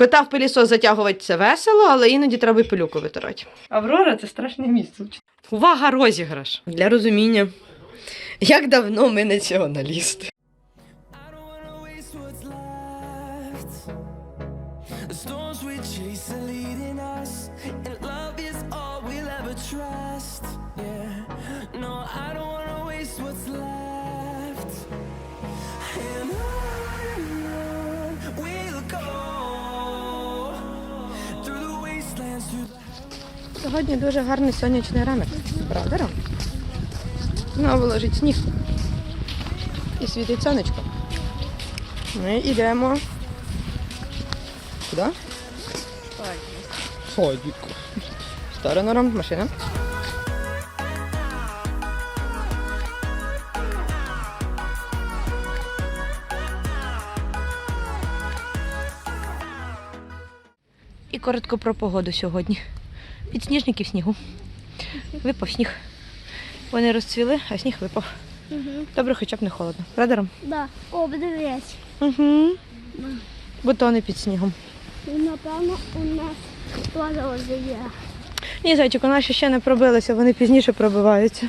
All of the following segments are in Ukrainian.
Кота в пилісос затягувати це весело, але іноді треба й пилюку витирати. Аврора це страшне місце. Увага, розіграш. Для розуміння. Як давно ми націоналісти? And on we'll go Сьогодні дуже гарний сонячний ранок. Правда, Ром? Знову лежить сніг. І світить сонечко. Ми йдемо. Куди? Садик. В сторону Ром, машина. Коротко про погоду сьогодні. Підсніжники в снігу. Випав сніг. Вони розцвіли, а сніг випав. Добре, хоча б не холодно. Правда, Ром? Да. О, подивись. Угу. Бутони під снігом. І, Напевно, у нас теж є. Ні, зайчику, наші ще не пробилися, вони пізніше пробиваються.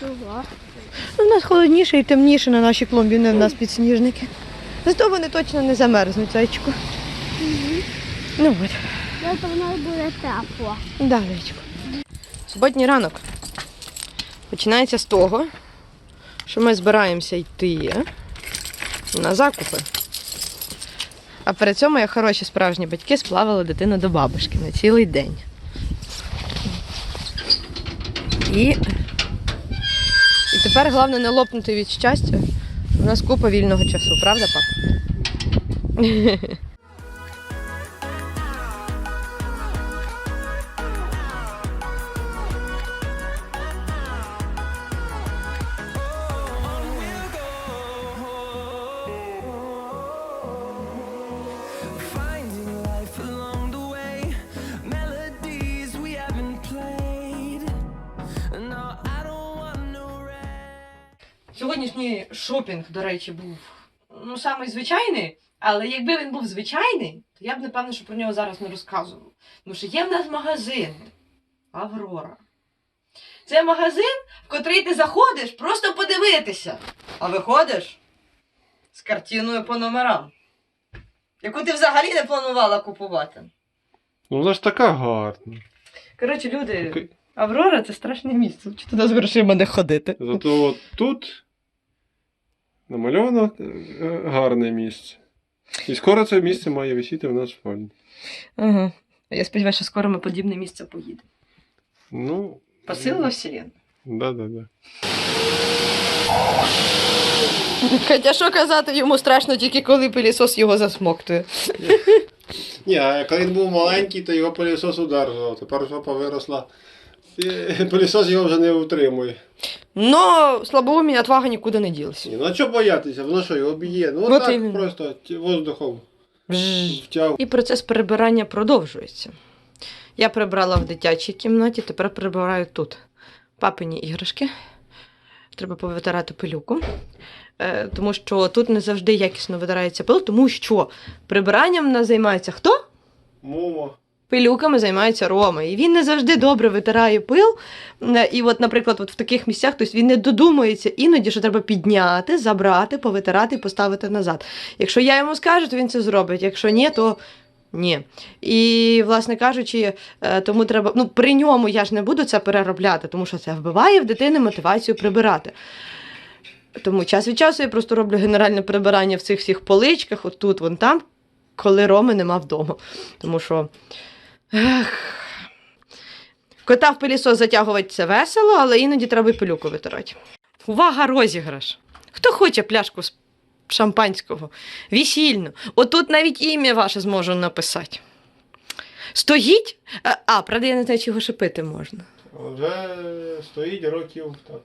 Чого? Ну, У нас холодніше і темніше на нашій клумбі, не в нас підсніжники. Зато вони точно не замерзнуть, зайчику. Ну от. Зато воно буде тепло. Да, зайчику. Суботній ранок починається з того, що ми збираємося йти на закупи. А перед цьому, як хороші справжні батьки, сплавили дитину до бабушки на цілий день. І, і тепер головне не лопнути від щастя. У нас купа вільного часу, правда, пап? Сьогоднішній шопінг, до речі, був ну, самий звичайний, але якби він був звичайний, то я б напевно, що про нього зараз не розказував. Тому що є в нас магазин Аврора. Це магазин, в котрий ти заходиш просто подивитися. А виходиш з картиною по номерам, яку ти взагалі не планувала купувати. Ну вона ж така гарна. Коротше, люди. Аврора це страшне місце. Чи туди з грошима не ходити? Зато от тут намальовано е, гарне місце. І скоро це місце має висіти в нас в спальні. Ага. Я сподіваюся, що скоро ми подібне місце поїдемо. Ну. Посилила вселенну. Да, да, да. Хоча що казати, йому страшно тільки коли пилісос його засмоктує. Ні, а коли він був маленький, то його пилісос удержував. Тепер жопа виросла. І пилісос його вже не утримує. Но слабоумі отвага нікуди не ділася. Ні, ну а чого боятися? Воно що, його б'є? Ну Вот так іменно. просто воздухом втяг. І процес прибирання продовжується. Я прибрала в дитячій кімнаті, тепер прибираю тут папині іграшки. Треба повитирати пилюку. Е, тому що тут не завжди якісно витирається пил, тому що прибиранням в нас займається хто? Момо. Пилюками займається Рома. І він не завжди добре витирає пил. Е, І, от, наприклад, от в таких місцях тобто він не додумується іноді, що треба підняти, забрати, повитирати і поставити назад. Якщо я йому скажу, то він це зробить. Якщо ні, то ні. І, власне кажучи, е, тому треба. Ну, при ньому я ж не буду це переробляти, тому що це вбиває в дитини мотивацію прибирати. Тому час від часу я просто роблю генеральне прибирання в цих всіх поличках, от тут, вон там, коли Роми нема вдома. Тому що. Ех. Кота в пилісос затягувати це весело, але іноді треба й пилюку витирати. Увага, розіграш! Хто хоче пляшку з шампанського? Весільну. Отут навіть ім'я ваше зможу написати. Стоїть? А, А, правда, я не знаю, чи його шипити можна. Вже стоїть років так.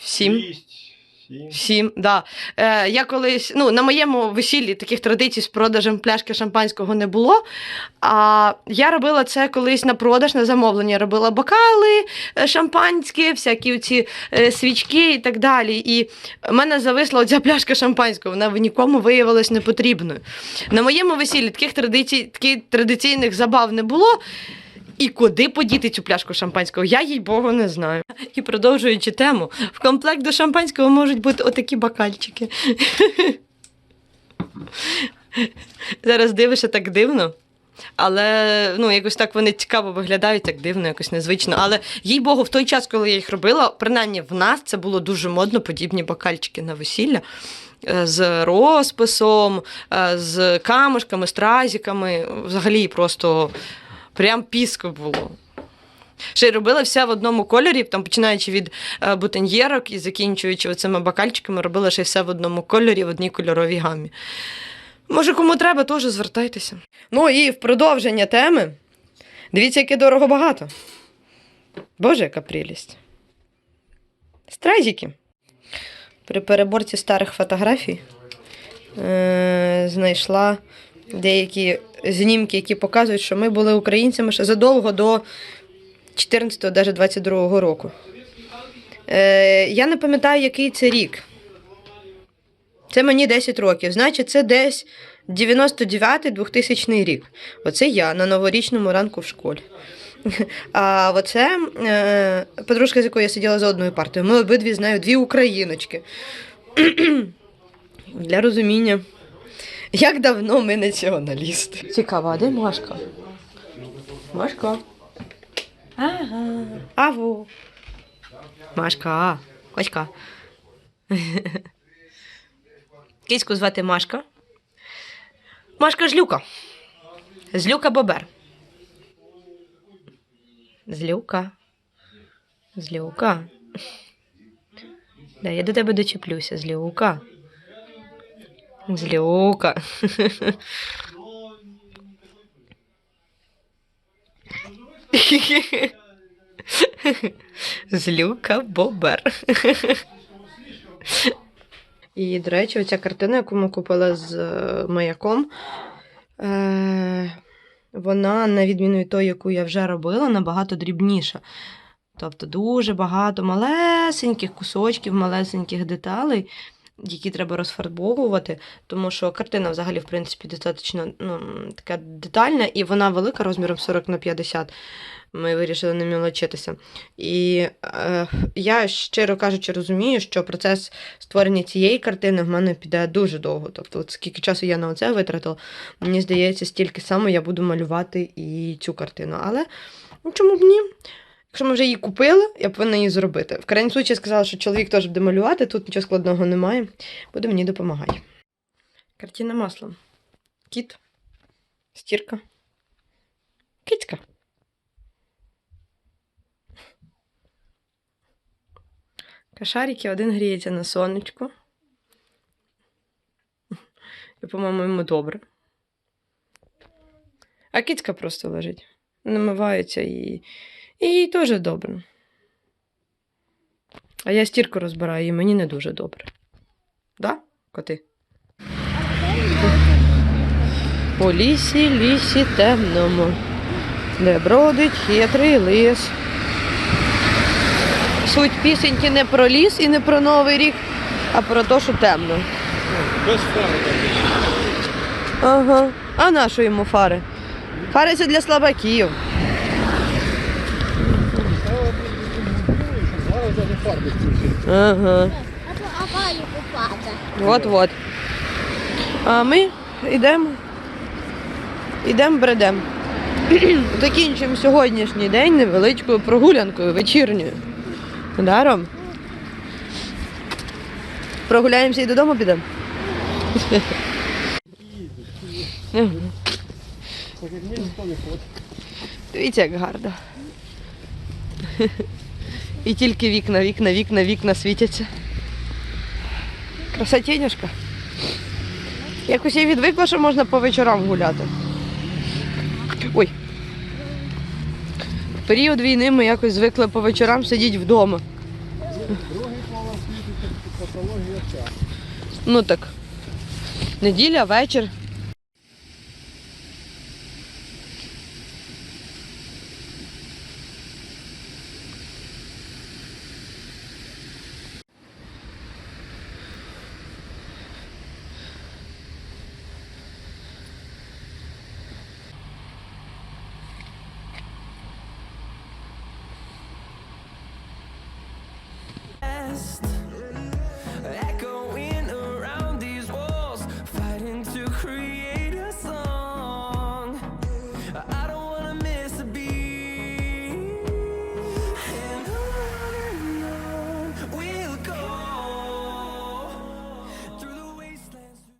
Сім. Шість, Сім. Сім, да. Е, я колись, ну, на моєму весіллі таких традицій з продажем пляшки шампанського не було. А я робила це колись на продаж, на замовлення. Робила бокали е, шампанські, всякі ці е, свічки і так далі. І в мене зависла оця пляшка шампанського, вона нікому виявилась непотрібною. На моєму весіллі таких традицій, таких традиційних забав не було. І куди подіти цю пляшку шампанського? Я їй богу не знаю. І продовжуючи тему, в комплект до шампанського можуть бути отакі бокальчики. Зараз дивишся так дивно. Але ну, якось так вони цікаво виглядають, так дивно, якось незвично. Але їй Богу, в той час, коли я їх робила, принаймні в нас це було дуже модно, подібні бокальчики на весілля. е, З розписом, е, з камушками, стразиками. Взагалі просто прям піско було. Ще й робила все в одному кольорі, там починаючи від е, бутоньєрок і закінчуючи цими бокальчиками, робила ще все в одному кольорі, в одній кольоровій гамі. Може, кому треба, теж звертайтеся. Ну і в продовження теми. Дивіться, яке дорого багато. Боже, яка прелість. Стразики. При переборці старих фотографій е- знайшла деякі знімки, які показують, що ми були українцями ще задовго до 14-го, навіть 22-го року. Е, я не пам'ятаю, який це рік. Це мені 10 років. Значить, це десь 99-2000 рік. Оце я на новорічному ранку в школі. А оце е, подружка, з якою я сиділа за одною партою. Ми обидві з нею дві україночки. Для розуміння, як давно ми націоналісти. Цікаво, а де Машка? Машка. Ага. Аву. Машка. Очка. Киську звати Машка. Машка Жлюка. Злюка Бобер. Злюка. Злюка. Да, я до тебе дочеплюся, злюка. Злюка. Злюка Бобер. І, до речі, оця картина, яку ми купили з е, маяком, е, вона, на відміну від тої, яку я вже робила, набагато дрібніша. Тобто дуже багато малесеньких кусочків, малесеньких деталей, які треба розфарбовувати, тому що картина взагалі, в принципі, достатньо ну, така детальна, і вона велика розміром 40 на 50. Ми вирішили не мілочитися. І е, я, щиро кажучи, розумію, що процес створення цієї картини в мене піде дуже довго. Тобто, от скільки часу я на це витратила, мені здається, стільки само я буду малювати і цю картину. Але ну, чому б ні? Якщо ми вже її купили, я повинна її зробити. В крайній случаї сказала, що чоловік теж буде малювати, тут нічого складного немає. Буде мені допомагати. Картина маслом. Кіт. Стірка. Кицька. Кашарики один гріється на сонечку. І, по-моєму, йому добре. А кицька просто лежить. Намивається і, і їй теж добре. А я стірку розбираю, і мені не дуже добре. Да, коти? У лісі, лісі темному, де бродить хитрий лис. Суть пісеньки не про ліс і не про Новий рік, а про те, що темно. Без фари. Ага. А на що йому фари? Фари це для слабаків. Зараз вже не фарби. Ага. От-от. А ми йдемо. Йдемо бредем. Закінчимо сьогоднішній день невеличкою прогулянкою вечірньою. Даром. Прогуляємося і додому підемо. Дивіться, як гарно. І тільки вікна, вікна, вікна, вікна світяться. Красотінюшка. Якось я відвикла, що можна по вечорам гуляти. Ой. В період війни ми якось звикли по вечорам сидіти вдома. Патологія ця. Ну так. Неділя, вечір. lost.